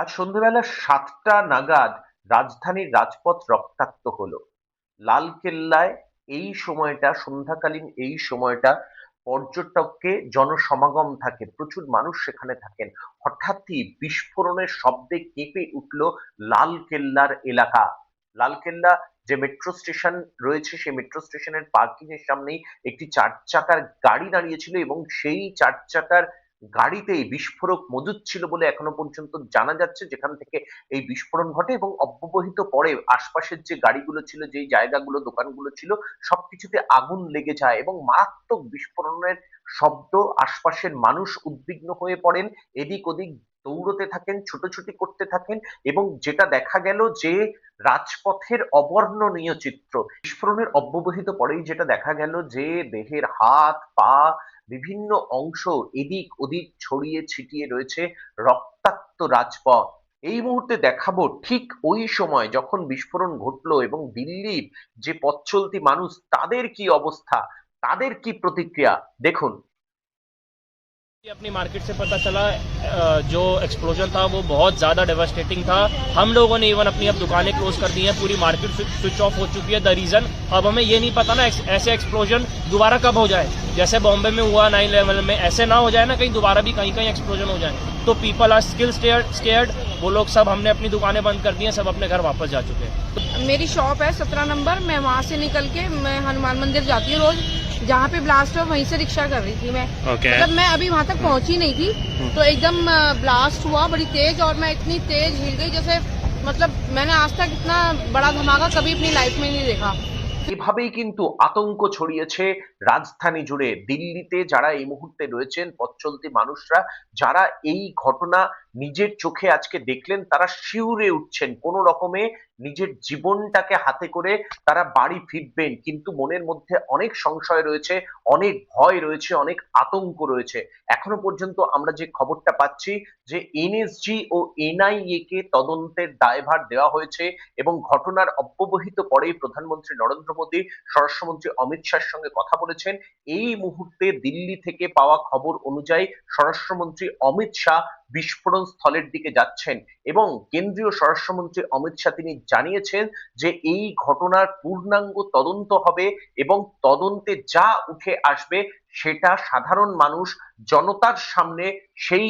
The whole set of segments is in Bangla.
আজ সন্ধ্যেবেলা সাতটা নাগাদ রাজধানীর রাজপথ রক্তাক্ত হলো। লালকেল্লায় এই সময়টা, সন্ধ্যাকালীন এই সময়টা পর্যটককে জনসমাগম থাকে, প্রচুর মানুষ সেখানে থাকেন। হঠাৎই বিস্ফোরণের শব্দে কেঁপে উঠল লালকেল্লার এলাকা। লালকেল্লা যে মেট্রো স্টেশন রয়েছে, সেই মেট্রো স্টেশনের পার্কিং এর সামনেই একটি চার চাকার গাড়ি দাঁড়িয়েছিল এবং সেই চার চাকার গাড়িতেই বিস্ফোরক মজুদ ছিল বলে এখনও পর্যন্ত জানা যাচ্ছে, যেখান থেকে এই বিস্ফোরণ ঘটে এবং অব্যবহিত পরে আশপাশের যে গাড়িগুলো ছিল, যেই জায়গাগুলো, দোকানগুলো ছিল, সবকিছুতে আগুন লেগে যায় এবং মারাত্মক বিস্ফোরণের শব্দ আশপাশের মানুষ উদ্বিগ্ন হয়ে পড়েন। এদিক ওদিক দৌড়তে থাকেন, ছুটোছুটি করতে থাকেন এবং যেটা দেখা গেল যে রাজপথের অবর্ণনীয় চিত্র। বিস্ফোরণের অব্যবহিত পরেই যেটা দেখা গেল যে, দেহের হাত, পা, বিভিন্ন অংশ এদিক ওদিক ছড়িয়ে ছিটিয়ে রয়েছে রক্তাক্ত রাজপথ। এই মুহূর্তে দেখাবো ঠিক ওই সময় যখন বিস্ফোরণ ঘটলো এবং দিল্লির যে পথ চলতি মানুষ, তাদের কি অবস্থা, তাদের কি প্রতিক্রিয়া, দেখুন। अपनी मार्केट से पता चला जो एक्सप्लोजन था वो बहुत ज़्यादा डेवास्टेटिंग था। हम लोगों ने इवन अपनी अब दुकानें क्लोज कर दी हैं, पूरी मार्केट स्विच ऑफ़ हो चुकी है। द रीज़न अब हमें ये नहीं पता ना, ऐसे एक्सप्लोजन दोबारा कब हो जाए। जैसे बॉम्बे में हुआ नाइन इलेवन में ऐसे ना हो जाए ना, कहीं दोबारा भी कहीं कहीं एक्सप्लोजन हो जाए। तो पीपल आर स्किल स्केयर्ड वो लोग सब हमने अपनी दुकानें बंद कर दी हैं, सब अपने घर वापस जा चुके हैं। मेरी शॉप है सत्रह नंबर, मैं वहाँ से निकल के, मैं हनुमान मंदिर जाती हूँ रोज। जहाँ पे ब्लास्ट हुआ वहीं से रिक्शा कर रही थी मैं। Okay. मतलब मैं अभी वहाँ तक पहुँची नहीं थी। तो एकदम ब्लास्ट हुआ बड़ी तेज और मैं इतनी तेज हिल गई जैसे मतलब मैंने आज तक इतना बड़ा धमाका कभी अपनी लाइफ में नहीं देखा। এভাবেই কিন্তু আতঙ্ক ছড়িয়েছে রাজধানী জুড়ে। দিল্লিতে যারা এই মুহূর্তে রয়েছেন, পথ চলতি মানুষরা, যারা এই ঘটনা নিজের চোখে আজকে দেখলেন, তারা শিউরে উঠছেন। কোন রকমে নিজের জীবনটাকে হাতে করে তারা বাড়ি ফিরবেন। কিন্তু মনের মধ্যে অনেক সংশয় রয়েছে, অনেক ভয় রয়েছে, অনেক আতঙ্ক রয়েছে। এখনও পর্যন্ত আমরা যে খবরটা পাচ্ছি যে এনএসজি ও এনআইএ কে তদন্তের দায়ভার দেওয়া হয়েছে এবং ঘটনার অব্যবহিত পরেই প্রধানমন্ত্রী নরেন্দ্র মোদী স্বরাষ্ট্রমন্ত্রী অমিত শাহের সঙ্গে কথা বলেছেন। এই মুহূর্তে দিল্লি থেকে পাওয়া খবর অনুযায়ী স্বরাষ্ট্রমন্ত্রী অমিত শাহ বিস্ফোরণ স্থলের দিকে যাচ্ছেন এবং কেন্দ্রীয় স্বরাষ্ট্রমন্ত্রী অমিত শাহ তিনি জানিয়েছেন যে এই ঘটনার পূর্ণাঙ্গ তদন্ত হবে এবং তদন্তে যা উঠে আসবে সেটা সাধারণ মানুষ, জনতার সামনে সেই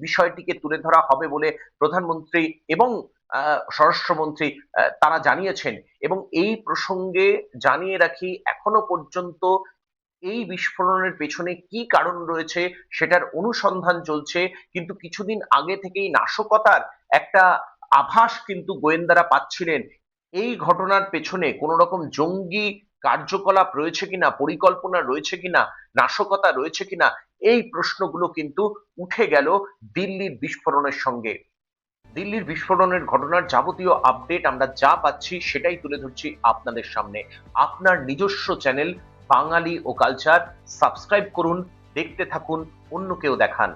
বিষয়টিকে তুলে ধরা হবে বলে প্রধানমন্ত্রী এবং স্বরাষ্ট্রমন্ত্রী তারা জানিয়েছেন। এবং এই প্রসঙ্গে জানিয়ে রাখি, এখনও পর্যন্ত এই বিস্ফোরণের পেছনে কি কারণ রয়েছে সেটার অনুসন্ধান চলছে। কিন্তু কিছুদিন আগে থেকেই নাশকতার একটা আভাস কিন্তু গোয়েন্দারা পাচ্ছিলেন। এই ঘটনার পেছনে কোনো রকম জঙ্গি কার্যকলাপ রয়েছে কিনা, পরিকল্পনা রয়েছে কিনা, নাশকতা রয়েছে কিনা, এই প্রশ্নগুলো কিন্তু উঠে গেল দিল্লির বিস্ফোরণের সঙ্গে। দিল্লির বিস্ফোরণের ঘটনার যাবতীয় আপডেট আমরা যা পাচ্ছি সেটাই তুলে ধরছি আপনাদের সামনে। আপনার নিজস্ব চ্যানেল বাঙালি ও কালচার সাবস্ক্রাইব করুন, দেখতে থাকুন অন্য কেউ দেখান।